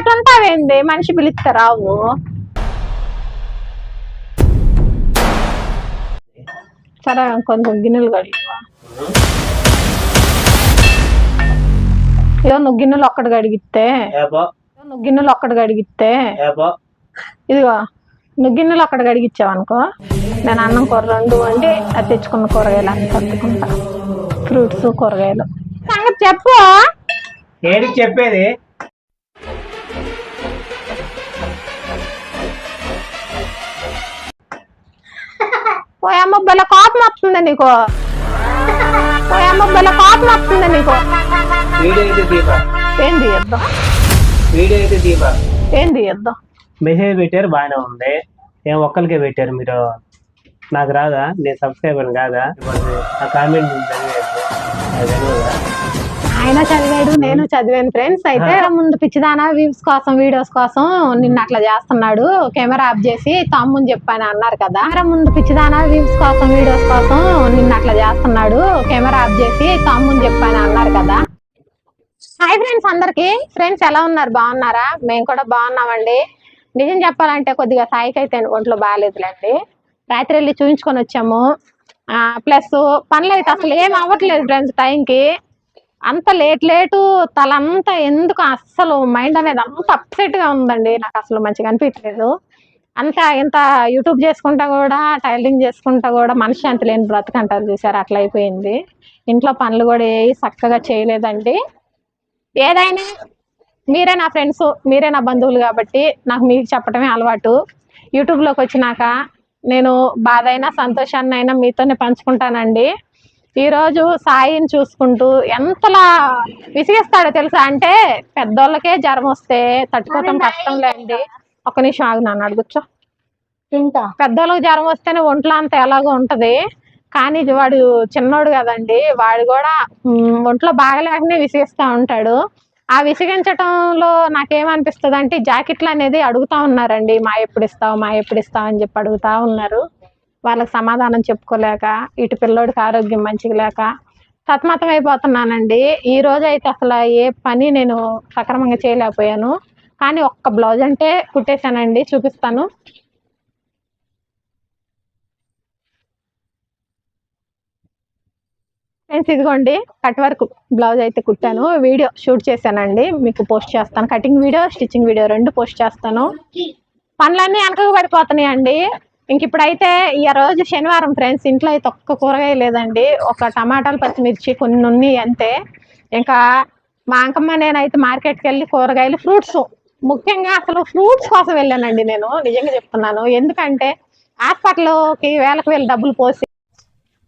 అట్లా ఉంటావేంది మనిషి పిలిస్తే రావు సరే కొంచెం గిన్నెలు కడిగివా ఇదో నువ్వు గిన్నెలు ఒక్కటి కడిగితే నువ్వు గిన్నెలు ఒక్కటి కడిగితే ఇదిగో నువ్వు గిన్నెలు అక్కడ కడిగిచ్చావు అనుకో నేను అన్నం కూర రెండు వండి అది తెచ్చుకున్న కూరగాయలు అన్ని సర్దుకుంటా. ఫ్రూట్స్ కూరగాయలు. సంగతి చెప్పు. ఏడికి చెప్పేది? పోయమ్మ బల కోపం వస్తుంది నీకు. పోయమ్మ బల కోపం వస్తుంది నీకు. వీడియో అయితే దీప? ఏం తీయద్దాం వీడియో అయితే దీప? ఏం తీయద్దాం మెసేజ్ పెట్టారు బాగానే ఉంది. ఏం ఒక్కరికే పెట్టారు మీరు? నాకు రాదా? నేను సబ్స్క్రైబర్ కాదా? ఆ కామెంట్ చదివేది ఆయన చదివాడు నేను చదివాను ఫ్రెండ్స్ అయితే ముందు పిచ్చిదానా వ్యూస్ కోసం వీడియోస్ కోసం నిన్న అట్లా చేస్తున్నాడు. కెమెరా ఆఫ్ చేసి తమ్ముని చెప్పాను అన్నారు కదా. ముందు పిచ్చిదానా వ్యూస్ కోసం వీడియోస్ కోసం నిన్న అట్లా చేస్తున్నాడు. కెమెరా ఆఫ్ చేసి తమ్ముని చెప్పాను అన్నారు కదా. హాయ్ ఫ్రెండ్స్ అందరికి. ఫ్రెండ్స్ ఎలా ఉన్నారు? బాగున్నారా? మేము కూడా బాగున్నామండి. నిజం చెప్పాలంటే కొద్దిగా సాయికి అయితే ఒంట్లో బాగాలేదులేండి. రాత్రి వెళ్ళి చూపించుకొని వచ్చాము. ప్లస్ పనులు అయితే అసలు ఏం అవ్వట్లేదు ఫ్రెండ్స్ టైంకి అంత లేట్ లేటు తలంతా ఎందుకు అస్సలు మైండ్ అనేది అంత అప్సెట్గా ఉందండి. నాకు అసలు మంచిగా అనిపించలేదు అంత ఇంత యూట్యూబ్ చేసుకుంటా కూడా టైలరింగ్ చేసుకుంటా కూడా మనశ్శాంతి లేని బ్రతకంటారు చూసారు? అట్లా అయిపోయింది. ఇంట్లో పనులు కూడా ఏ చక్కగా చేయలేదండి. ఏదైనా మీరే నా ఫ్రెండ్స్ మీరే నా బంధువులు కాబట్టి నాకు మీకు చెప్పడమే అలవాటు. యూట్యూబ్లోకి వచ్చినాక నేను బాధ అయినా సంతోషాన్ని అయినా మీతోనే పంచుకుంటానండి. ఈరోజు సాయిని చూసుకుంటూ ఎంతలా విసిగిస్తాడో తెలుసా? అంటే పెద్దోళ్ళకే జ్వరం వస్తే తట్టుకోవటం కష్టం లేండి. ఒక నిమిషం ఆగు నాన్న అడుగుచ్చో తింటా పెద్దోళ్ళకి జ్వరం వస్తేనే ఒంట్లో అంత ఎలాగో ఉంటది. కానీ వాడు చిన్నోడు కదండి వాడు కూడా ఒంట్లో బాగలేకనే విసిగిస్తా ఉంటాడు. ఆ విసిగించటంలో నాకేమనిపిస్తుంది అంటే జాకెట్లు అనేది అడుగుతా ఉన్నారండి మా ఎప్పుడు ఇస్తావు మా ఎప్పుడు ఇస్తావు అని చెప్పి అడుగుతా ఉన్నారు. వాళ్ళకి సమాధానం చెప్పుకోలేక ఇటు పిల్లోడికి ఆరోగ్యం మంచిగా లేక సతమతం అయిపోతున్నానండి. ఈ రోజు అయితే అసలు ఏ పని నేను సక్రమంగా చేయలేకపోయాను. కానీ ఒక్క బ్లౌజ్ అంటే కుట్టేశానండి చూపిస్తాను. ఫ్రెండ్స్ ఇదిగోండి కట్ వర్క్ బ్లౌజ్ అయితే కుట్టాను. వీడియో షూట్ చేశానండి మీకు పోస్ట్ చేస్తాను. కటింగ్ వీడియో స్టిచ్చింగ్ వీడియో రెండు పోస్ట్ చేస్తాను. పనులన్నీ వెనకకు పడిపోతున్నాయండి. ఇంక ఇప్పుడైతే ఈ రోజు శనివారం ఫ్రెండ్స్ ఇంట్లో అయితే ఒక్క కూరగాయ లేదండి. ఒక టమాటాలు పచ్చిమిర్చి కొన్ని ఉన్నాయి అంతే. ఇంకా మా అంకమ్మ నేనైతే మార్కెట్కి వెళ్ళి కూరగాయలు ఫ్రూట్స్. ముఖ్యంగా అసలు ఫ్రూట్స్ కోసం వెళ్ళానండి నేను నిజంగా చెప్తున్నాను. ఎందుకంటే హాస్పిటల్కి వేలకు వేలు డబ్బులు పోసి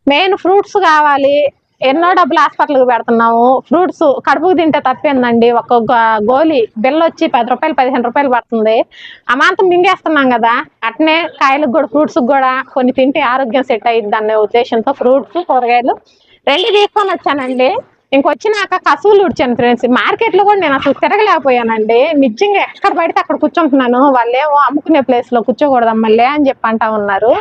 మెయిన్ ఫ్రూట్స్ కావాలి. ఎన్నో డబ్బులు హాస్పిటల్కి పెడుతున్నాము. ఫ్రూట్స్ కడుపుకు తింటే తప్పేందండి. ఒక గోలి బిల్ల వచ్చి పది రూపాయలు పదిహేను రూపాయలు పడుతుంది. అమాంతం మింగేస్తున్నాం కదా. అట్నే కాయలకు కూడా ఫ్రూట్స్ కూడా కొన్ని తింటే ఆరోగ్యం సెట్ అయ్యింది అనే ఉద్దేశంతో ఫ్రూట్స్ కూరగాయలు రెండు తీసుకొని వచ్చానండి. ఇంకొచ్చినాక కసువులు ఉడిచాను ఫ్రెండ్స్. మార్కెట్లో కూడా నేను అసలు తిరగలేకపోయానండి. నిజంగా ఎక్కడ పడితే అక్కడ కూర్చుంటున్నాను. వాళ్ళేమో అమ్ముకునే ప్లేస్లో కూర్చోకూడదు మళ్ళీ అని చెప్పి అంటా ఉన్నారు.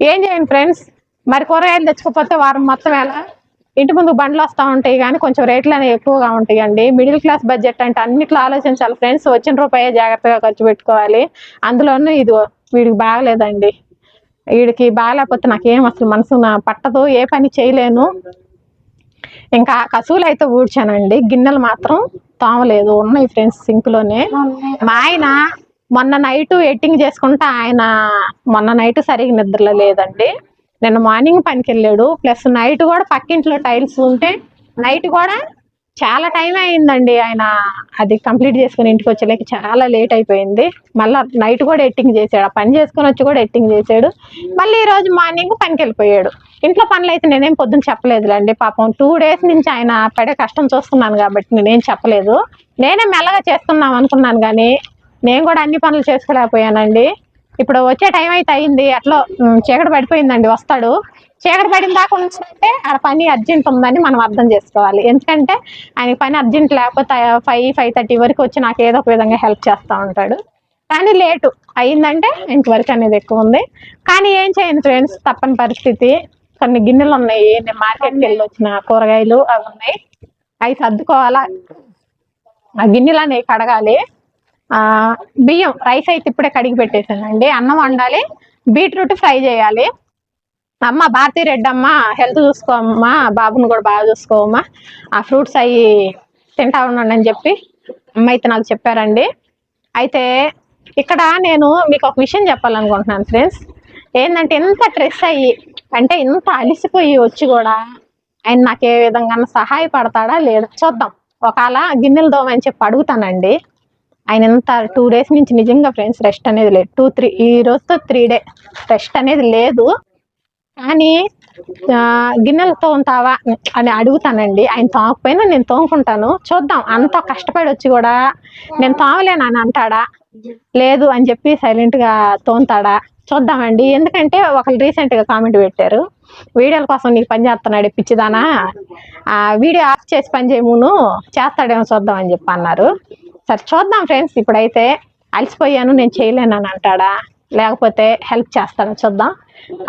ఏం చేయండి ఫ్రెండ్స్? మరి కూరగాయలు తెచ్చుకోకపోతే వారం మొత్తం ఎలా? ఇంటి ముందు బండ్లు వస్తూ ఉంటాయి కానీ కొంచెం రేట్లు అనేవి ఎక్కువగా ఉంటాయండి. మిడిల్ క్లాస్ బడ్జెట్ అంటే అన్నిట్లో ఆలోచించాలి ఫ్రెండ్స్. వచ్చిన రూపాయే జాగ్రత్తగా ఖర్చు పెట్టుకోవాలి. అందులోనూ ఇది వీడికి బాగలేదండి. వీడికి బాగలేకపోతే నాకేం అసలు మనసు పట్టదు. ఏ పని చేయలేను. ఇంకా కసువులు అయితే ఊడ్చానండి. గిన్నెలు మాత్రం తోమలేదు. ఉన్నాయి ఫ్రెండ్స్ సింక్లోనే మా ఆయన మొన్న నైట్ ఎట్టింగ్ చేసుకుంటే ఆయన మొన్న నైట్ సరిగ్గా నిద్రలో లేదండి నిన్న మార్నింగ్ పనికి వెళ్ళాడు ప్లస్ నైట్ కూడా పక్కింట్లో టైల్స్ ఉంటే నైట్ కూడా చాలా టైం అయిందండి ఆయన. అది కంప్లీట్ చేసుకుని ఇంటికి వచ్చేలేక చాలా లేట్ అయిపోయింది. మళ్ళీ నైట్ కూడా ఎట్టింగ్ చేశాడు. ఆ పని చేసుకొని వచ్చి కూడా ఎట్టింగ్ చేశాడు. మళ్ళీ ఈరోజు మార్నింగ్ పనికి వెళ్ళిపోయాడు ఇంట్లో పనులు అయితే నేనేం పొద్దున్న చెప్పలేదులేండి. పాపం టూ డేస్ నుంచి ఆయన పడే కష్టం చూస్తున్నాను కాబట్టి నేనేం చెప్పలేదు. నేనే మెల్లగా చేస్తున్నాం అనుకున్నాను కానీ నేను కూడా అన్ని పనులు చేసుకోలేకపోయానండి. ఇప్పుడు వచ్చే టైం అయితే అయింది. అట్లా చీకటి పడిపోయిందండి వస్తాడు. చీకటి పడిన దాకా ఉన్నాడంటే ఆడ పని అర్జెంట్ ఉందని మనం అర్థం చేసుకోవాలి. ఎందుకంటే ఆయన పని అర్జెంట్ లేకపోతే ఫైవ్ ఫైవ్ థర్టీ వరకు వచ్చి నాకు ఏదో ఒక విధంగా హెల్ప్ చేస్తూ ఉంటాడు. కానీ లేటు. అయిందంటే ఇంతవరకు అనేది ఎక్కువ ఉంది. కానీ ఏం చేయండి ఫ్రెండ్స్ తప్పని పరిస్థితి. కొన్ని గిన్నెలు ఉన్నాయి. నేను మార్కెట్కి వెళ్ళి వచ్చిన కూరగాయలు అవి ఉన్నాయి. అవి సర్దుకోవాలా? ఆ గిన్నెలు అనేవి కడగాలి. బియ్యం రైస్ అయితే ఇప్పుడే కడిగి పెట్టేసానండి అన్నం వండాలి బీట్రూట్ ఫ్రై చేయాలి. అమ్మ భారతీ రెడ్డి అమ్మ హెల్త్ చూసుకోమ్మా బాబుని కూడా బాగా చూసుకోమ్మా ఆ ఫ్రూట్స్ అవి తింటా ఉండండి అని చెప్పి అమ్మ అయితే నాకు చెప్పారండి. అయితే ఇక్కడ నేను మీకు ఒక విషయం చెప్పాలనుకుంటున్నాను ఫ్రెండ్స్. ఏంటంటే ఎంత స్ట్రెస్ అయ్యి అంటే ఇంత అలిసిపోయి వచ్చి కూడా ఆయన నాకు ఏ విధంగా సహాయపడతాడా లేదా చూద్దాం. ఒకవేళ గిన్నెలు దోమని చెప్పి అడుగుతానండి. ఆయన ఎంత టూ డేస్ నుంచి నిజంగా ఫ్రెండ్స్ రెస్ట్ అనేది లేదు. టూ త్రీ ఈ రోజుతో త్రీ డే రెస్ట్ అనేది లేదు. కానీ గిన్నెలు తోముతావా అని అడుగుతానండి. ఆయన తోమకపోయినా నేను తోముకుంటాను. చూద్దాం అంత కష్టపడి వచ్చి కూడా నేను తోమలేను అని అంటాడా? లేదు అని చెప్పి సైలెంట్గా తోముతాడా? చూద్దామండి. ఎందుకంటే ఒకళ్ళు రీసెంట్గా కామెంట్ పెట్టారు. వీడియోల కోసం నీకు పని చేస్తున్నాడు పిచ్చిదానా. ఆ వీడియో ఆఫ్ చేసి పని చేయమును. చేస్తాడేమో చూద్దాం అని చెప్పి అన్నారు. సరే చూద్దాం ఫ్రెండ్స్ ఇప్పుడైతే అలసిపోయాను నేను చేయలేనని అంటాడా? లేకపోతే హెల్ప్ చేస్తాను చూద్దాం.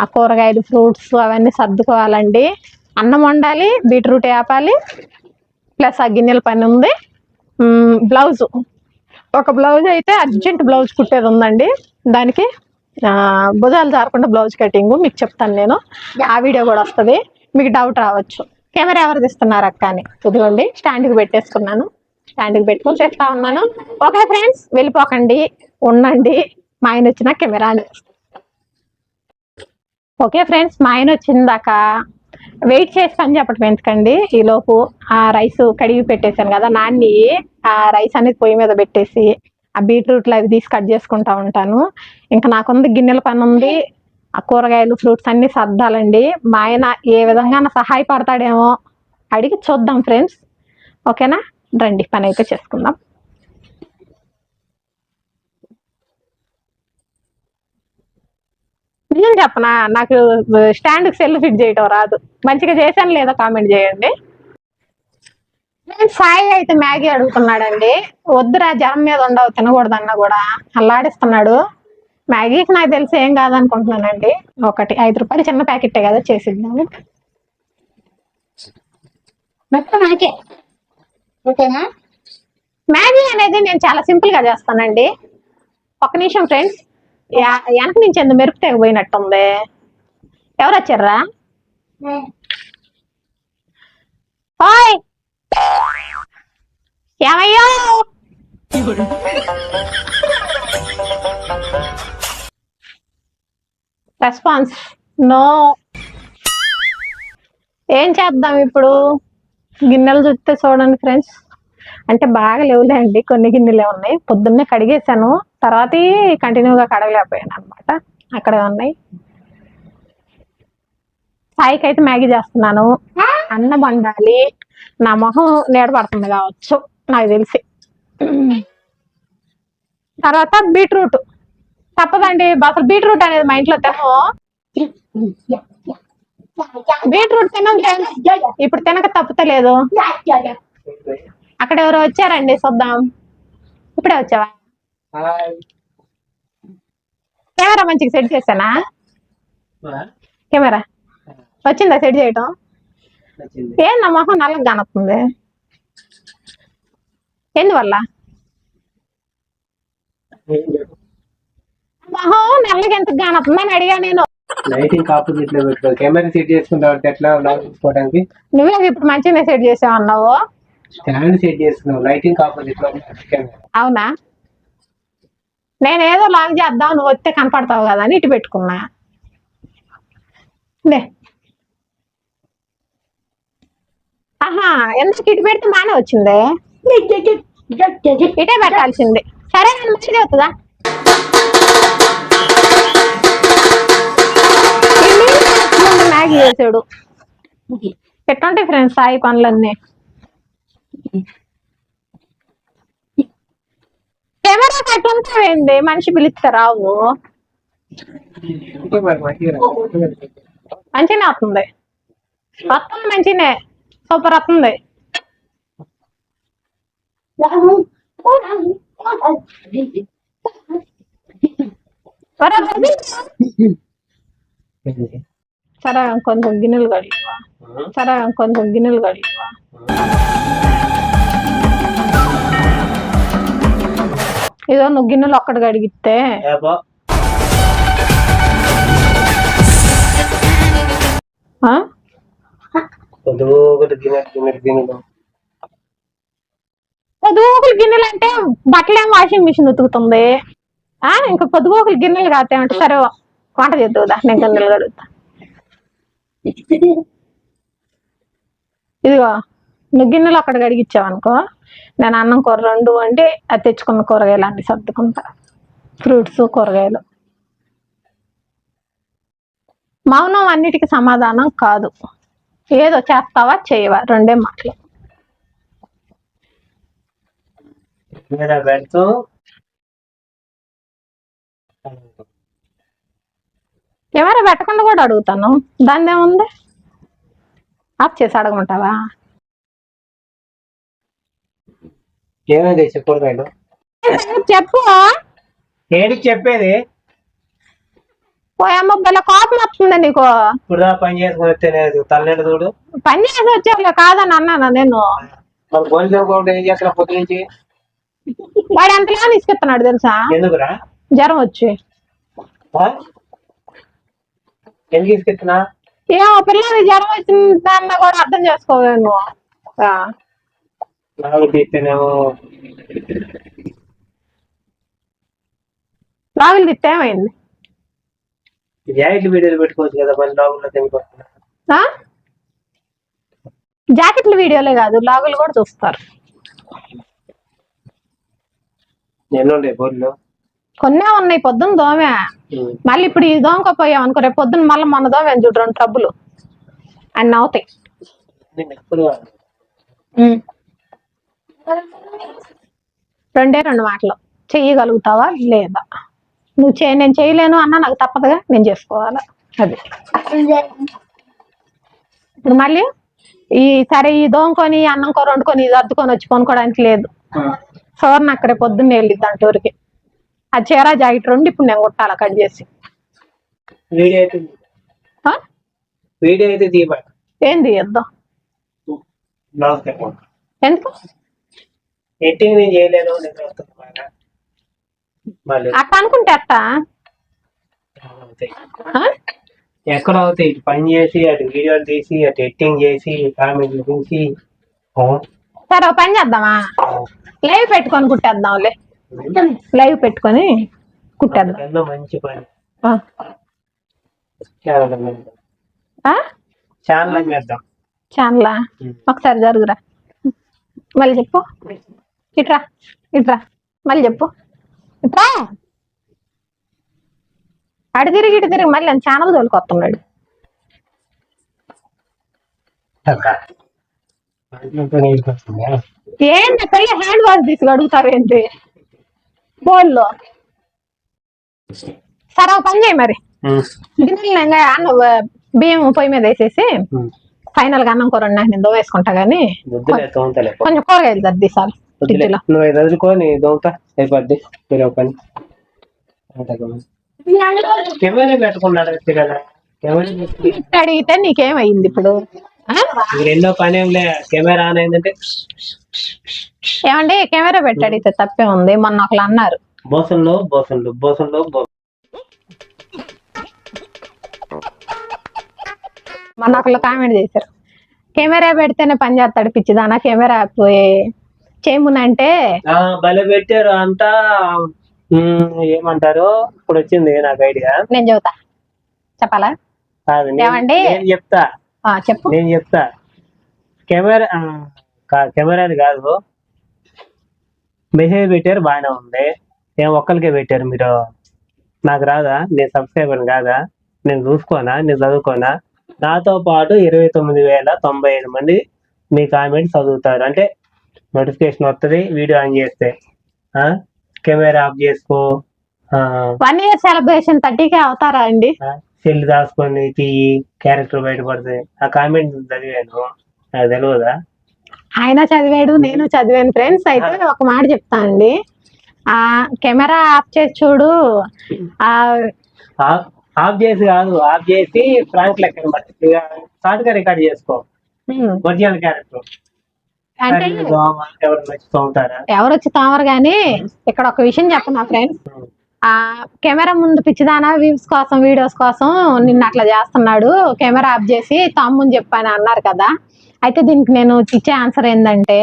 ఆ కూరగాయలు ఫ్రూట్స్ అవన్నీ సర్దుకోవాలండి. అన్నం వండాలి బీట్రూట్ వేపాలి ప్లస్ ఆ గిన్నెల పని ఉంది. బ్లౌజు. ఒక బ్లౌజ్ అయితే అర్జెంట్ బ్లౌజ్ కుట్టేది ఉందండి. దానికి భుజాలు జారకుండా బ్లౌజ్ కటింగ్ మీకు చెప్తాను నేను. ఆ వీడియో కూడా వస్తుంది. మీకు డౌట్ రావచ్చు. కెమెరా ఎవరు తీస్తున్నారు అక్క అని? ఇదిగోండి స్టాండ్కి పెట్టేసుకున్నాను. స్టాండ్కి పెట్టుకొని చేస్తా ఉన్నాను. ఓకే ఫ్రెండ్స్ వెళ్ళిపోకండి. ఉండండి. మా ఆయన వచ్చిన కెమెరా ఓకే ఫ్రెండ్స్ మా ఆయన వచ్చిందాక వెయిట్ చేసి పని చెప్పటం ఎందుకండి? ఈ లోపు ఆ రైస్ కడిగి పెట్టేశాను కదా నాన్ని ఆ రైస్ అనేది పొయ్యి మీద పెట్టేసి ఆ బీట్రూట్లు అవి తీసి కట్ చేసుకుంటా ఉంటాను. ఇంకా నాకుంది గిన్నెల పని ఉంది. ఆ కూరగాయలు ఫ్రూట్స్ అన్ని సర్దాలండి. మా ఆయన ఏ విధంగా సహాయపడతాడేమో అడిగి చూద్దాం ఫ్రెండ్స్ ఓకేనా రండి పని అయితే చేసుకుందాం. నిజం చెప్పనా నాకు స్టాండ్ సెల్ ఫిట్ చేయటం రాదు. మంచిగా చేశాను లేదా కామెంట్ చేయండి. నేను సాయి అయితే మ్యాగీ అడుగుతున్నాడండి. వద్దురా జ్వరం మీద ఉండవు తినకూడదన్నా కూడా. అల్లాడిస్తున్నాడు. మ్యాగీకి నాకు తెలిసి ఏం కాదనుకుంటున్నానండి. ఒకటి ఐదు రూపాయలు చిన్న ప్యాకెటే కదా చేసిద్దాము. మొత్తం నాకే ఓకేనా? మ్యాగీ అనేది నేను చాలా సింపుల్గా చేస్తానండి. ఒక నిమిషం ఫ్రెండ్స్ వెనక నుంచి ఎందుకు మెరుపు తెగపోయినట్టుంది ఎవరు వచ్చారా? ఓయ్! ఏమయ్యో? Response no. ఏం చేద్దాం ఇప్పుడు? గిన్నెలు చూస్తే చూడండి ఫ్రెండ్స్. అంటే బాగా లేవులే అండి కొన్ని గిన్నెలే ఉన్నాయి. పొద్దున్నే కడిగేశాను. తర్వాత కంటిన్యూగా కడగలేకపోయాను అనమాట అక్కడే ఉన్నాయి. సాయికి అయితే మ్యాగీ చేస్తున్నాను. అన్నం వండాలి. నా మొహం నీడ పడుతుంది కావచ్చు నాకు తెలిసి. తర్వాత బీట్రూట్. తప్పదండి అసలు బీట్రూట్ అనేది మా ఇంట్లో తినము. బీట్రూట్ తినం. ఇప్పుడు తినక తప్పుతలేదు. అక్కడ ఎవరో వచ్చారండి చూద్దాం. ఇప్పుడే వచ్చావా? కెమెరా మంచిగా సెట్ చేశానా? కెమెరా? వచ్చిందా సెట్ చేయటం? ఏం నా మొహం నల్లగా కానొస్తుంది ఎందువల్ల మొహం నల్లగా ఎంత కానొస్తుంది అని అడిగా నేను. లైటింగ్ ఆపోజిట్లో పెట్టుకో కెమెరా సెట్ చేసుకుంటావు అంటే ఎట్లా బ్లాగ్ తీసుకోవడానికి? నువ్వే ఇప్పుడు మంచిగా సెట్ చేసావు అన్నావు. స్టాండ్ సెట్ చేసుకున్నావు లైటింగ్ ఆపోజిట్లో కెమెరా అవునా? నేను ఏదో లాగ్ చేద్దాం నువ్వు వస్తే కనపడతావు కదా అని ఇటు పెట్టుకున్నా. లే. ఆహా ఎందుకు ఇటు పెడితే బాగానే వచ్చింది? ఇటే పెట్టాల్సింది. సరే నేను మంచిది అవుతుందా? మ్యాగీ చేసాడు. ఎట్లుంటాయి ఫ్రెండ్స్ సాయి పనులన్నీ. కెమెరా కట్టి ఉంటావేంది? మనిషి పిలిస్తే రావు. మంచిగా మంచిగానే వస్తుంది. వస్తుంది మంచిగానే సూపర్ వస్తుంది. ఒరే సరే కొంచెం గిన్నెలు కడిగివా సరే కొంచెం గిన్నెలు కడిగివా ఏదో నువ్వు గిన్నెలు? పొద్దుగోకులు గిన్నె గిన్నె గిన్నెలు అంటే బట్టలు ఏం వాషింగ్ మిషన్ ఉతుకుతుంది? ఇంకా పొద్దుగోకులు గిన్నెలు కాస్తాయంటే సరే వంట చేద్దుదా నేను గిన్నెలు కడుగుతా. ఇదిగో నువ్వు గిన్నెలు అక్కడ కడిగిచ్చావనుకో నేను అన్నం కూర రెండు వండి అది తెచ్చుకున్న కూరగాయలు అన్ని సర్దుకుంటా. ఫ్రూట్స్ కూరగాయలు. మౌనం అన్నిటికీ సమాధానం కాదు. ఏదో చేస్తావా చేయవా రెండే మాటలు. పెడుతూ ఎవరో పెట్టకుండా కూడా అడుగుతాను. దాన్ని ఏముంది? ఆఫ్ చేసి అడగమంటావా? ఏమైంది చెప్పకూడదు చెప్పు. ఏడికి చెప్పేది? పోయమ్మ భలే కోపం వస్తుంది నీకు. ఇప్పుడు పని చేసుకుని వస్తేనేది తల్లెడు చూడు? పని చేసి వచ్చావులే కాదని అన్నానా నేను? ఏం చేస్తున్నా పొద్దు నుంచి? వాడు ఎంతలా తీసుకెళ్తున్నాడు తెలుసా? ఎందుకురా? జ్వరం వచ్చి? ఎందుకు తీసుకెళ్తున్నా ఏమో పిల్లలు జ్వరం వచ్చిందన్న కూడా అర్థం చేసుకోవాలి నువ్వు ఆ, నాకు తీస్తేనేమో రాగులు తిట్టే ఏమైంది? జాకెట్లు వీడియోలు పెట్టుకోవచ్చు కదా మళ్ళీ లోపల తినిపోతున్నా ఆ? జాకెట్ల వీడియోలే కాదు లాగులు కూడా చూస్తారు. ఎన్ని ఉండే బోర్లు కొన్నే ఉన్నాయి పొద్దున్న దోమే. మళ్ళీ ఇప్పుడు ఈ దోమకపోయాం అనుకో రేపు పొద్దున్న మళ్ళీ మొన్న దోమేం చూడు రెండు ట్రబ్బులు. అన్ని అవుతాయి. రెండే రెండు మాటలు. చెయ్యగలుగుతావా లేదా? నువ్వు చే నేను చేయలేను అన్నా నాకు తప్పదుగా నేను చేసుకోవాలి? అది. ఇప్పుడు మళ్ళీ ఈ సరే ఈ దోమకొని అన్నం కూర వండుకొని ఇది అద్దుకొని వచ్చి కొనుక్కోవడానికి లేదు. సోర్న అక్కడే పొద్దున్న వెళ్ళిద్ది అంటూరికి ఆ చీర జాకెట్ రెండు ఇప్పుడు నేను కుట్టాలి కట్ చేసి? వీడియో అయితే ఆ? వీడియో అయితే ఏం తీయద్దు. ఎందుకు? ఎట్టింగ్ నేను చేయలేను అట్ట అనుకుంటే? ఎక్కడ అవుతాయి? ఇటు పని చేసి అటు వీడియోలు తీసి అటు ఎడిటింగ్ చేసి కామెంట్లు తీసి ఆ, సరే పని చేద్దామా? లైవ్ పెట్టుకొని కుట్టేద్దాంలే. లైవ్ పెట్టుకొని అందుకన్నా మంచి పని. ఛానల్ ఒకసారి జరుగురా. మళ్ళీ చెప్పు. ఇట్రా ఇట్రా మళ్ళీ చెప్పు. ఇట్రా అటు తిరిగి ఇటు తిరిగి మళ్ళీ నేను ఛానల్ తోలుకొస్తున్నాడు. ఏంటి హ్యాండ్ వాష్ తీసి అడుగుతావేంటి బోల్లో. సరే పని చేయి మరి. గిన్నెలు అన్న బియ్యం పొయ్యి మీద వేసేసి ఫైనల్గా అన్నం కూర వండినాక నేను వేసుకుంటా గానీ కొంచెం కూరగాయలు వద్దులే. ఫ్రిడ్జ్లో నువ్వు ఐదు నీ అయిపోద్ది. మీరు ఒక పని. కెమెరా పెట్టుకున్నాడు? అడిగితే నీకేమైంది ఇప్పుడు? రెండో పని కెమెరా ఆన్ అయిందంటే ఏమండి కెమెరా పెట్టి అడిగితే తప్పే ఉంది మొన్న ఒకళ్ళు అన్నారు. బోసంలో బోసంలు బోసంలో మొన్న ఒకళ్ళు కామెంట్ చేశారు. కెమెరా పెడితేనే పని చేస్తాడు పిచ్చిదానా కెమెరా పోయి చేయమునంటే భలే పెట్టారు అంతా. ఏమంటారు? ఇప్పుడు వచ్చింది నాకు ఐడియా. నేను చెబుతా. చెప్పాలా? ఏమండి? చెప్తా. చెప్పు. నేను చెప్తా. కెమెరా కెమెరాది కాదు. మెసేజ్ పెట్టారు బాగానే ఉంది. ఏం ఒక్కరికే పెట్టారు మీరు? నాకు రాదా? నేను సబ్స్క్రైబర్ కాదా? నేను చూసుకోనా? నేను చదువుకోనా? నాతో పాటు ఇరవై తొమ్మిది వేల తొంభై ఐదు మంది మీ కామెంట్ చదువుతారు. అంటే నోటిఫికేషన్ వస్తుంది వీడియో ఆన్ చేస్తే. కెమెరా ఆఫ్ చేసుకో. One year celebration thirty K అవుతారా అండి? సెల్ దాచుకొని తీయి క్యారెక్టర్ బయటపడుతుంది ఆ కామెంట్ చదివాను. నాకు తెలియదా ఆయన చదివాడు నేను చదివాను. ఫ్రెండ్స్ అయితే ఒక మాట చెప్తా అండి. ఆ కెమెరా ఆఫ్ చేసి చూడు. ఆ ఆఫ్ చేసి కాదు ఆఫ్ చేసి ఫ్రాంక్ లెక్క షార్ట్గా రికార్డ్ చేసుకో. Original character. అంటే ఎవరు వచ్చి తామరు గాని ఇక్కడ ఒక విషయం చెప్పనా ఫ్రెండ్స్? ఆ కెమెరా ముందు పిచ్చిదానా వ్యూస్ కోసం వీడియోస్ కోసం నిన్న అట్లా చేస్తున్నాడు. కెమెరా ఆఫ్ చేసి తమ్ముని చెప్పాను అన్నారు కదా. అయితే దీనికి నేను ఇచ్చే ఆన్సర్ ఏంటంటే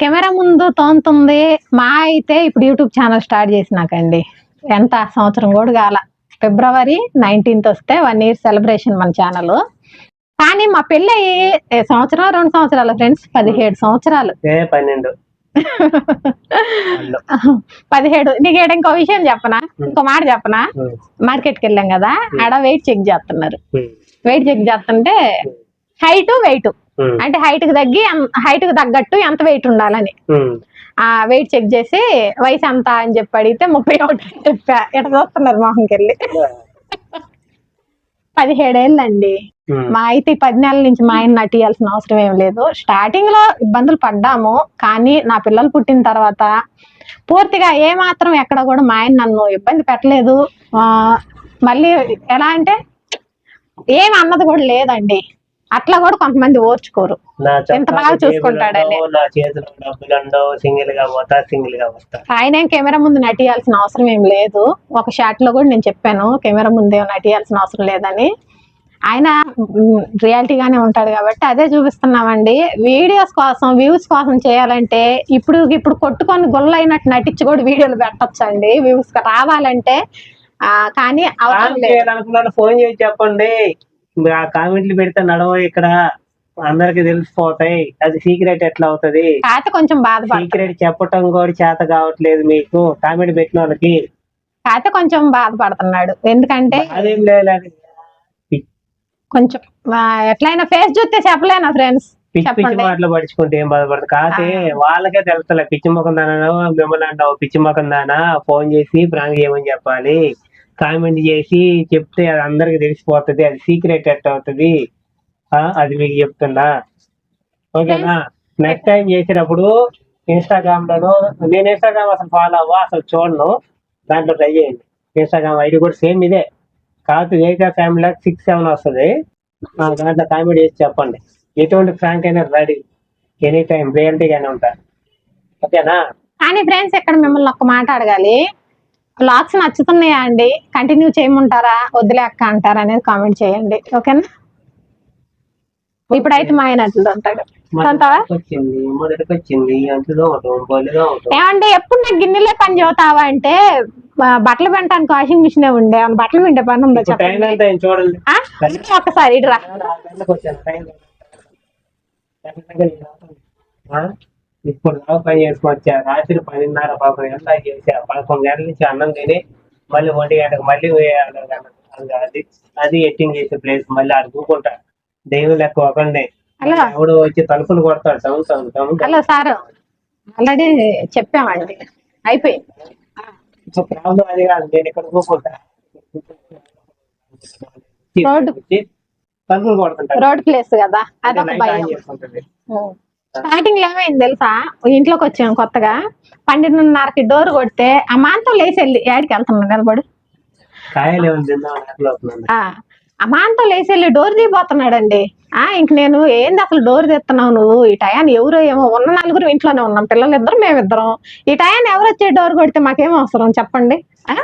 కెమెరా ముందు తోంతుంది మా అయితే ఇప్పుడు యూట్యూబ్ ఛానల్ స్టార్ట్ చేసినాకండి. ఎంత సంవత్సరం కూడా కాల. ఫిబ్రవరి నైన్టీన్త్ వస్తే వన్ ఇయర్ సెలబ్రేషన్ మన ఛానల్. కానీ మా పెళ్ళి సంవత్సరం? రెండు సంవత్సరాలు ఫ్రెండ్స్? పదిహేడు సంవత్సరాలు. పన్నెండు. పదిహేడు నీకు ఈడ ఇంకో విషయం చెప్పనా? ఇంకో మాట చెప్పనా? మార్కెట్కి వెళ్ళాం కదా ఆడ వెయిట్ చెక్ చేస్తున్నారు. వెయిట్ చెక్ చేస్తుంటే హైట్ వెయిట్ అంటే హైట్కి తగ్గి హైట్కి తగ్గట్టు ఎంత వెయిట్ ఉండాలని. ఆ వెయిట్ చెక్ చేసి వయసు ఎంత అని చెప్పి అడిగితే ముప్పై ఒకటి అని చెప్పా. ఎట్లా చూస్తున్నారు మొహంకి వెళ్ళి పదిహేడేళ్ళండి. మా అయితే ఈ పది నెలల నుంచి మా ఆయన నటియాల్సిన అవసరం ఏం లేదు. స్టార్టింగ్లో ఇబ్బందులు పడ్డాము కానీ నా పిల్లలు పుట్టిన తర్వాత పూర్తిగా ఏ మాత్రం ఎక్కడ కూడా మా ఆయన నన్ను ఇబ్బంది పెట్టలేదు. ఆ, మళ్ళీ ఎలా అంటే ఏం అన్నది కూడా లేదండి. అట్లా కూడా కొంతమంది ఓర్చుకోరు. ఎంత బాగా చూసుకుంటాడని. ఆయన ఏం కెమెరా ముందు నటియాల్సిన అవసరం ఏం లేదు. ఒక షాట్లో కూడా నేను చెప్పాను కెమెరా ముందు ఏం నటియాల్సిన అవసరం లేదని. ఆయన రియాలిటీగానే ఉంటాడు కాబట్టి అదే చూపిస్తున్నామండి. వీడియోస్ కోసం వ్యూస్ కోసం చేయాలంటే ఇప్పుడు ఇప్పుడు కొట్టుకొని గొల్ల అయినట్టు నటించి కూడా వీడియోలు పెట్టొచ్చండి. వ్యూస్ రావాలంటే కానీ అవసరం ఫోన్ చేసి చెప్పండి. ఆ కామెంట్లు పెడితే నడవ ఇక్కడ అందరికి తెలిసిపోతాయి. అది సీక్రెట్ ఎట్లా అవుతది? కొంచెం బాధపడ సీక్రెట్ చెప్పటం కూడా చేత కావట్లేదు మీకు. కామెంట్ పెట్టిన వాళ్ళకి కాకపోతే కొంచెం బాధపడుతున్నాడు. ఎందుకంటే అదేం లేదు కొంచెం. ఎట్లయినా ఫేస్ చూస్తే చెప్పలేనా ఫ్రెండ్స్ పిచ్చి పిచ్చి. మాటలు పడుచుకుంటే ఏం బాధపడదు. కాకపోతే వాళ్ళకే తెలుస్తలే పిచ్చి మొఖం దానా మిమ్మల్ని అంటావు పిచ్చి మొఖం దానా ఫోన్ చేసి ప్రాంక్ చేయమని చెప్పాలి. కామెంట్ చేసి చెప్తే అది అందరికి తెలిసిపోతుంది అది సీక్రెట్ ఎట్ అవుతుంది. ఆ, అది మీకు చెప్తున్నా ఓకేనా? నెక్స్ట్ టైం చేసేటప్పుడు ఇన్స్టాగ్రామ్లలో నేను ఇన్స్టాగ్రామ్ అసలు ఫాలో అవ్వ అసలు చూడను. దాంట్లో ట్రై చేయండి. ఇన్స్టాగ్రామ్ ఐడి కూడా సేమ్ ఇదే. కాకపోతే ఏకా ఫ్యామిలీ సిక్స్ సెవెన్ వస్తుంది. దాంట్లో కామెంట్ చేసి చెప్పండి. ఎటువంటి ఫ్రాంక్ అయినా రెడీ ఎనీ టైం రియాలిటీగానే ఉంటా. ఓకేనా? కానీ ఫ్రెండ్స్ ఇక్కడ మిమ్మల్ని ఒక మాట అడగాలి? బ్లాగ్స్ నచ్చుతున్నాయా అండి? కంటిన్యూ చేయమంటారా? వదిలే అక్క అంటారా అనేది కామెంట్ చేయండి. ఓకేనా? ఇప్పుడైతే మా ఆయన అట్లా ఉంటాడు వచ్చింది మొదటికి వచ్చింది ఏమంటే ఎప్పుడు నాకు గిన్నెలే పని చదువుతావా అంటే బట్టలు పెంటానికి వాషింగ్ మిషన్ ఉండే బట్టలు పిండే పని ఉందా చెప్పండి ఎంత ఒకసారి ఇటు రా? ఇప్పుడు పని చేసుకొచ్చా రాత్రి పదిన్నర పదకొండు గంటలకు చేసా పదకొండు గంటల నుంచి అన్నం తిని మళ్ళీ ఒంటి గంటకు మళ్ళీ అది అది ఎట్టింగ్ చేసే ప్లేస్ మళ్ళీ ఆడు కూకుంటా లెక్క ఒకండి అలా. ఎవడు వచ్చి తలుపులు కొడతాడు టౌన్ టౌన్ టౌన్ హలో సార్ ఆల్రెడీ చెప్పామండి. అయిపోయింది ప్రాబ్లం అది కాదు నేను ఇక్కడ కూకుంటా రోడ్డు. తలుపులు కొడుతుంటా రోడ్ ప్లేస్ కదా అదొక భయం. చేసుకుంటుంది. స్టార్టింగ్లో ఏమైంది తెలుసా? ఇంట్లోకి వచ్చాము కొత్తగా. పన్నెండున్నరకి డోర్ కొడితే ఆ మాంతం లేచి వెళ్ళి ఏడికి వెళ్తున్నాం నిలబడు. కాయలు ఏమైనా తిందాం ఆకలి అవుతుందండి ఆ. ఆ మాంతం లేచి వెళ్ళి డోర్ దిగిపోతున్నాడండి ఆ ఇంక నేను ఏంది అసలు డోర్ తెస్తున్నావు నువ్వు? ఈ టయాన్ని ఎవరో ఏమో ఉన్న నలుగురు ఇంట్లోనే ఉన్నాం. పిల్లలు ఇద్దరు మేమిద్దరం. ఈ టయాన్ని ఎవరు వచ్చే డోర్ కొడితే మాకేం అవసరం? చెప్పండి. ఆ?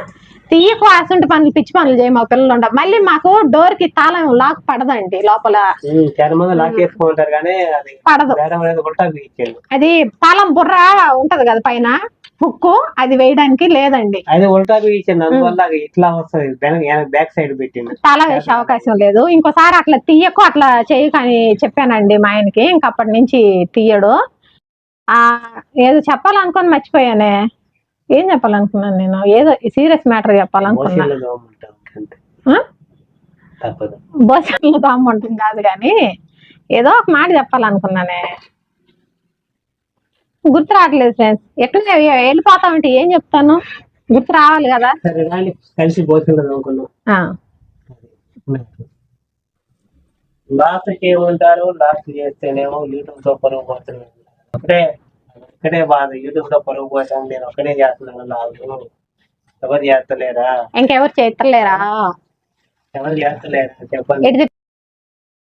తీయకు అసంటి పనులు పిచ్చి పనులు చేయ మా పిల్లలు ఉండవు. మళ్ళీ మాకు డోర్కి తాళం లాక్ పడదండి లోపల. అది పడదు. తాళం బుర్ర ఉంటది కదా పైన హుక్కు అది వేయడానికి లేదండి. అది ఉల్టా అందువల్ల ఇట్లా వస్తుంది. వెనక బ్యాక్ సైడ్ పెట్టింది తాళం వేసే అవకాశం లేదు. ఇంకోసారి అట్లా తీయకు అట్లా చేయకని చెప్పానండి మా ఆయనకి. ఇంక అప్పటి నుంచి తీయడు. ఆ ఏదో చెప్పాలనుకొని మర్చిపోయానే. ఏం చెప్పాలనుకున్నాను నేను? ఏదో సీరియస్ మ్యాటర్ చెప్పాలనుకున్నా. బోసంలో దామ్మంటుంది కాదు కానీ ఏదో ఒక మాట చెప్పాలనుకున్నానే. గుర్తు రావట్లేదు ఫ్రెండ్స్ ఎక్కడ వెళ్ళిపోతా ఉంటే ఏం చెప్తాను? గుర్తు రావాలి కదా? కలిసి ఆ. లాస్ట్ చేస్తేనేమో యూట్యూబ్తో పరుగు పోతున్నాను ఒకటే ఒకటే బాధ. యూట్యూబ్లో పరుగు పోతాను నేను ఒకటే చేస్తున్నాను లాగు ఎవరు చేస్తలేరా? ఇంకెవరు చేస్తలేరా? ఎవరు చేస్తలేరా? చెప్పండి.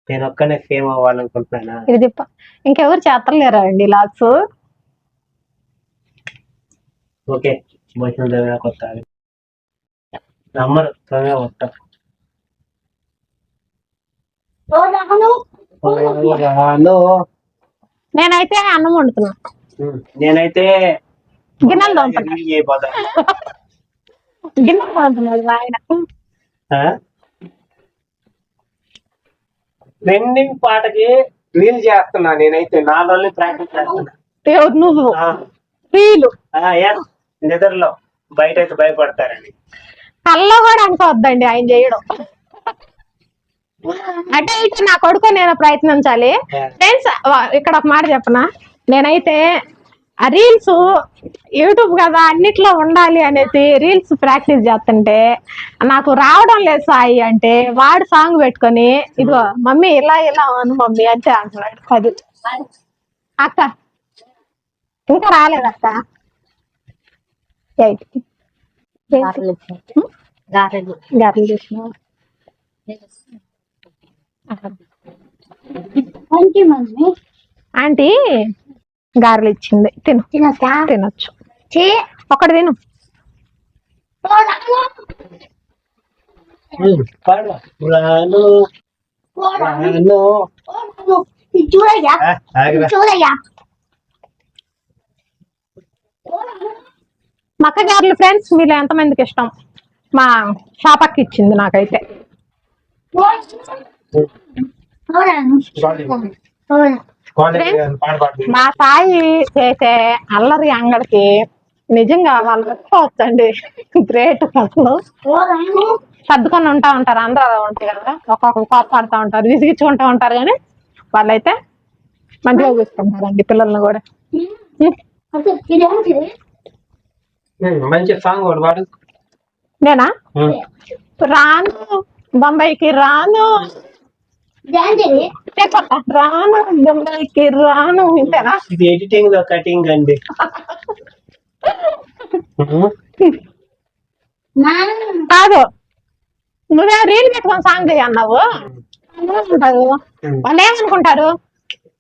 నేను ఒక్కనే ఫేమ్ అవ్వాలనుకుంటున్నానా? ఇది తిప్ప. ఇంకెవరు చేస్తలేరా అండి లాక్స్? ఓకే. భోజనం దగ్గర కొత్త నమ్మరు త్వరగా వస్తారు ఓ రాను రాను. నేనైతే అన్నం వండుతున్నా. నేనైతే గిన్నెలు తోముతున్నాడు ఆయన? ట్రెండింగ్ పాటకి రీల్ చేస్తున్నా నేనైతే. నాలోనే ప్రాక్టీస్ చేస్తున్నా. నువ్వు. నిద్రలో బయట అయితే భయపడతారండి కల్లో కూడా అనుకోవద్దండి ఆయన చేయడం. అంటే ఇటు నా కొడుకు నేను ప్రయత్నించాలి. ఫ్రెండ్స్ ఇక్కడ ఒక మాట చెప్పనా? నేనైతే ఆ రీల్స్ యూట్యూబ్ కదా అన్నిట్లో ఉండాలి అనేసి రీల్స్ ప్రాక్టీస్ చేస్తుంటే నాకు రావడం లేదు సాయి అంటే వాడు సాంగ్ పెట్టుకొని ఇదిగో మమ్మీ ఇలా ఇలా అను మమ్మీ అంటే అంటున్నాడు అది అక్క ఇంకా రాలేదు అక్క. గారెలు ఆంటీ? గారెలు ఇచ్చింది తిను. తినచ్చా? ఒకటి తిను. మక్క గారెలు ఫ్రెండ్స్ మీలో ఎంతమందికి ఇష్టం? మా షాపక్కి ఇచ్చింది నాకైతే. మా సాయి చేసే అల్లరి అంగడికి నిజంగా వాళ్ళు వచ్చండి గ్రేట్ అసలు సర్దుకొని ఉంటా ఉంటారు. అందరూ అలా ఉంటాయి కదా. ఒక్కొక్కరు కోపడుతూ ఉంటారు. విసిగించుకుంటూ ఉంటారు కానీ వాళ్ళైతే మంచిగా చూసుకుంటారండి పిల్లల్ని కూడా. మంచి సాంగ్ నేనా. రాను బొంబాయికి రాను. రాను బొంబాయికి రాను ఇంతేనా ఇది ఎడిటింగ్లో కటింగ్ అండి. కాదు. నువ్వే రీల్ పెట్టుకొని సాంగ్ అన్నావు. ఏమనుకుంటారు వాళ్ళు ఏమనుకుంటారు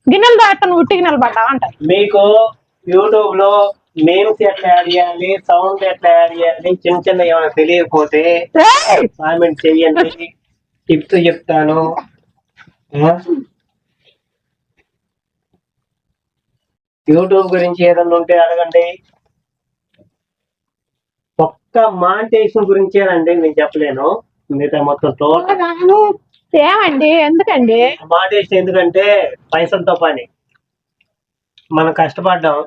గిన్నెలు దాటుకుని ఉట్టికి నిలబడ్డావు అంటారు. మీకు యూట్యూబ్లో నేమ్స్ ఎట్లా యాడ్ చేయాలి సౌండ్ ఎట్లా యాడ్ చేయాలి చిన్న చిన్న ఏమైనా తెలియకపోతే! కామెంట్ చెయ్యండి. టిప్స్ చెప్తాను? యూట్యూబ్ గురించి ఏదన్నా ఉంటే అడగండి. ఒక్క మాంటేషన్ గురించేనండి నేను చెప్పలేను. మిగతా మొత్తం టోటల్ ఏమండి? ఎందుకండి? మాంటేషన్ ఎందుకంటే పైసలతో పని. మనం కష్టపడ్డాం.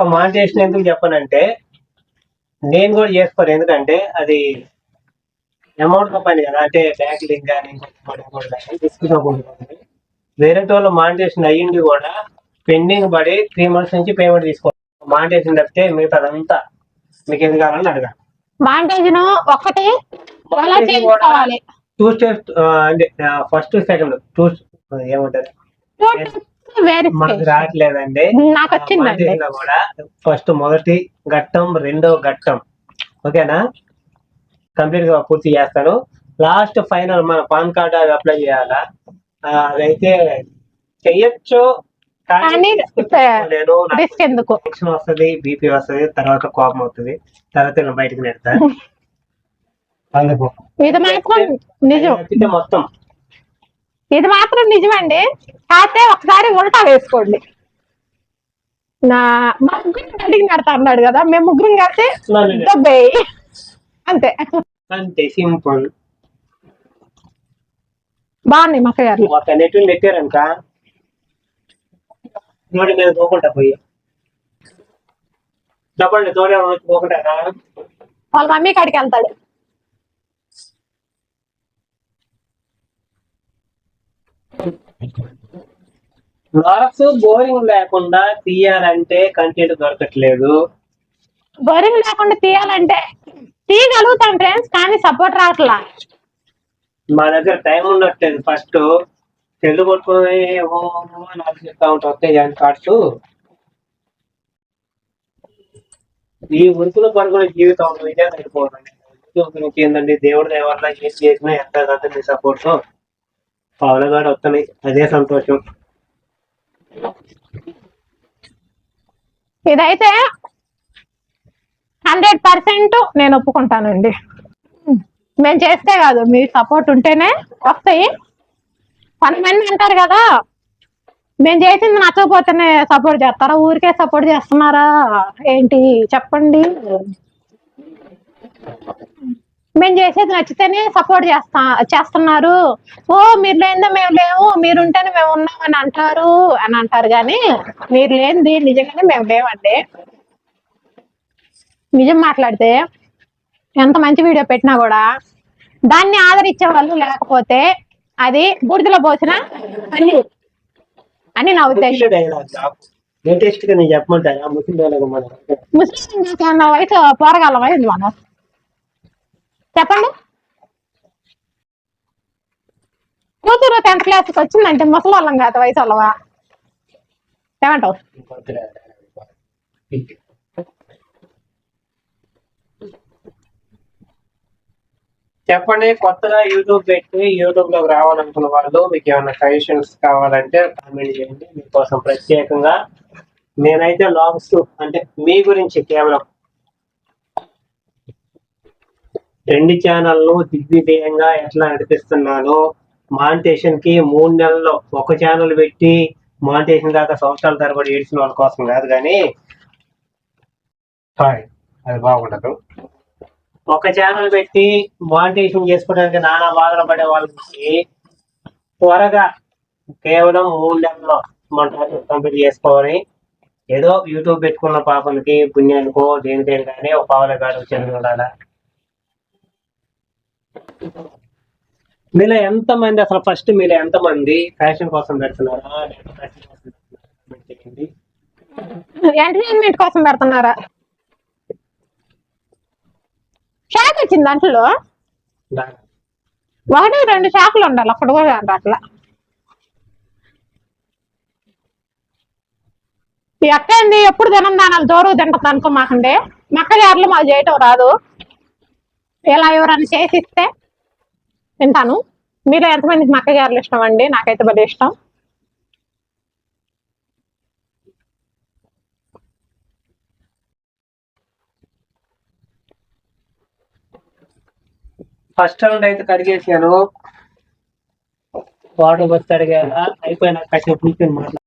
ఒక మాంటేషన్ ఎందుకు చెప్పనంటే నేను కూడా చేసుకోను. ఎందుకంటే అది అమౌంట్తో పని కదా. అంటే బ్యాంక్ లింక్ కానీ వేరే వాళ్ళు మాంటేషన్ అయ్యింది కూడా పెండింగ్ పడి త్రీ మంత్స్ నుంచి పేమెంట్ తీసుకోవాలి. మాంటేషన్ తప్పితే మిగతాదంతా మీకు ఎందుకు కావాలని అడగా ఎలా చేసుకోవాలి. టూ స్టెప్స్ అంటే ఫస్ట్ సెకండ్ టూ ఏమంటారు? మనకు రావట్లేదండి. నాకు వచ్చిందండి. కూడా ఫస్ట్ మొదటి ఘట్టం రెండో ఘట్టం. ఓకేనా? కంప్లీట్గా పూర్తి చేస్తాను. లాస్ట్ ఫైనల్ మన పాన్ కార్డ్ అవి అప్లై చేయాలా? అదైతే చెయ్యొచ్చు కానీ నేను రిస్క్ ఎందుకు? టెన్షన్ వస్తుంది బీపీ వస్తుంది తర్వాత కోపం అవుతుంది తర్వాత నేను బయటకు నెడతా. అందుకు. నిజం. మొత్తం ఇది మాత్రం నిజమండి. కాకపోతే ఒకసారి ఉల్టా వేసుకోండి. నా మా ముగ్గురు అడిగి నడతా అన్నాడు కదా మేము ముగ్గురం కలిసి అంతే. అంతే సింపుల్. బాగున్నాయి మక్క గారు ఒక నెట్ నెట్టారనుక నోటి మీద పోకుండా పోయి. చెప్పండి తోడే పోకుండా వాళ్ళ మమ్మీ కాడికి వెళ్తాడు. వ్లాగ్స్ బోరింగ్ లేకుండా తీయాలంటే కంటెంట్ దొరకట్లేదు. బోరింగ్ లేకుండా తీయాలంటే తీయగలుగుతాం ఫ్రెండ్స్ కానీ సపోర్ట్ రావట్లా. మా దగ్గర టైం ఉండట్లేదు. ఫస్ట్ ఆలోచిస్తా ఉంటా వస్తాయి జాయిన్ కార్డ్స్ ఈ ఉరుకుల పరుగుల జీవితంలో ఇదే గురించి ఏంటంటే దేవుడి వల్ల ఏం చేసినా ఎంత కదా మీ సపోర్ట్ పావులగాడ వస్తున్నాయి అదే సంతోషం. ఇదైతే హండ్రెడ్ పర్సెంట్ నేను ఒప్పుకుంటానండి. మేము చేస్తే కాదు మీ సపోర్ట్ ఉంటేనే వస్తాయి. కొంతమంది అంటారు కదా మేము చేసింది నచ్చకపోతేనే సపోర్ట్ చేస్తారా? ఊరికే సపోర్ట్ చేస్తున్నారా? ఏంటి? చెప్పండి. మేము చేసేది నచ్చితేనే సపోర్ట్ చేస్తా చేస్తున్నారు. ఓ మీరు లేనిదే మేము లేవు మీరు ఉంటేనే మేము ఉన్నామని అంటారు అని అంటారు కానీ మీరు లేనిది నిజంగానే మేము లేవండి. నిజం మాట్లాడితే ఎంత మంచి వీడియో పెట్టినా కూడా దాన్ని ఆదరించే వాళ్ళు లేకపోతే అది బూడిదలో పోసిన పని అని నా ఉద్దేశం. ముస్లిం వయసు పోరగాలం అయింది మనం చెప్పండి. కూతురు టెన్త్ క్లాస్కి వచ్చిందంటే ముసలి వాళ్ళం కాదు వయసు వాళ్ళవా ఏమంటావు? చెప్పండి కొత్తగా యూట్యూబ్ పెట్టి యూట్యూబ్లోకి రావాలనుకున్న వాళ్ళు మీకు ఏమైనా సజెషన్స్ కావాలంటే కామెంట్ చేయండి. మీకోసం ప్రత్యేకంగా నేనైతే లాగ్స్ అంటే మీ గురించి కేవలం రెండు ఛానల్ను దిగ్విజయంగా ఎట్లా నడిపిస్తున్నానో మానిటేషన్కి మూడు నెలల్లో ఒక ఛానల్ పెట్టి మానిటేషన్ దాకా సంవత్సరాల తరబడి ఏడ్చిన వాళ్ళ కోసం కాదు కానీ సారీ అది బాగుండదు. ఒక ఛానల్ పెట్టి మానిటేషన్ చేసుకోవడానికి నానా బాధలు పడే వాళ్ళకి త్వరగా కేవలం మూడు నెలల్లో మన కంప్లీట్ చేసుకోవాలి ఏదో యూట్యూబ్ పెట్టుకున్న పాపలకి పుణ్యానికో దేనికైనా కానీ ఒక పావుల కాడ చెంది ఉండాలా మీలో ఎంత మంది అసలు ఫస్ట్ మీలో ఎంత మంది ఫ్యాషన్ కోసం పెడుతున్నారా? లేదా fashion కోసం పెడుతున్నారా? ఎంటర్టైన్మెంట్ కోసం పెడుతున్నారా? షాక్ వచ్చింది దాంట్లో? ఒకటి రెండు షాకులు ఉండాలి అక్కడ కూడా అంట అట్లా. ఈ అక్క ఏంది ఎప్పుడు తినం దానాలు జోరు తింటుంది అనుకో మాకండి. మక్క జారులు మాకు చేయటం రాదు. ఇలా ఎవరైనా చేసి ఇస్తే తింటాను. మీలో ఎంతమందికి మక్క గారెలు ఇష్టం అండి నాకైతే భలే ఇష్టం. ఫస్ట్ రౌండ్ అయితే కడిగేసాను వాటర్ బస్ అడిగా అయిపోయినా కాసేపు మాట్లాడు.